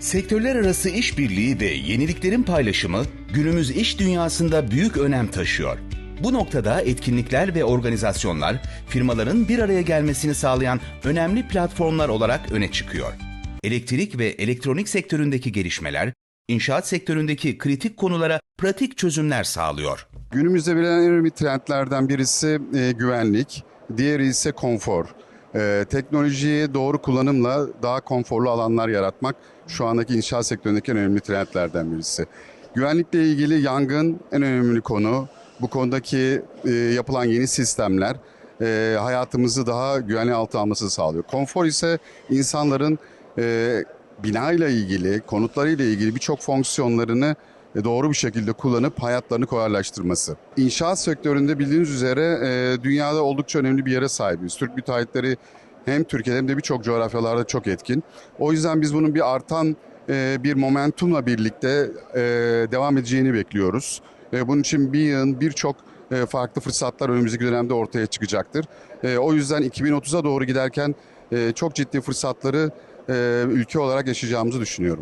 Sektörler arası işbirliği ve yeniliklerin paylaşımı günümüz iş dünyasında büyük önem taşıyor. Bu noktada etkinlikler ve organizasyonlar firmaların bir araya gelmesini sağlayan önemli platformlar olarak öne çıkıyor. Elektrik ve elektronik sektöründeki gelişmeler, inşaat sektöründeki kritik konulara pratik çözümler sağlıyor. Günümüzde bilinen en önemli trendlerden birisi e, güvenlik, diğeri ise konfor. E, teknolojiyi doğru kullanımla daha konforlu alanlar yaratmak şu andaki inşaat sektöründeki en önemli trendlerden birisi. Güvenlikle ilgili yangın en önemli konu. Bu konudaki e, yapılan yeni sistemler e, hayatımızı daha güvenli altına almasını sağlıyor. Konfor ise insanların e, binayla ilgili, konutlarıyla ilgili birçok fonksiyonlarını doğru bir şekilde kullanıp hayatlarını kolaylaştırması. İnşaat sektöründe bildiğiniz üzere e, dünyada oldukça önemli bir yere sahibiz. Türk müteahhitleri hem Türkiye'de hem de birçok coğrafyalarda çok etkin. O yüzden biz bunun bir artan e, bir momentumla birlikte e, devam edeceğini bekliyoruz. Bunun için bir yığın birçok farklı fırsatlar önümüzdeki dönemde ortaya çıkacaktır. O yüzden 2030'a doğru giderken çok ciddi fırsatları ülke olarak yaşayacağımızı düşünüyorum.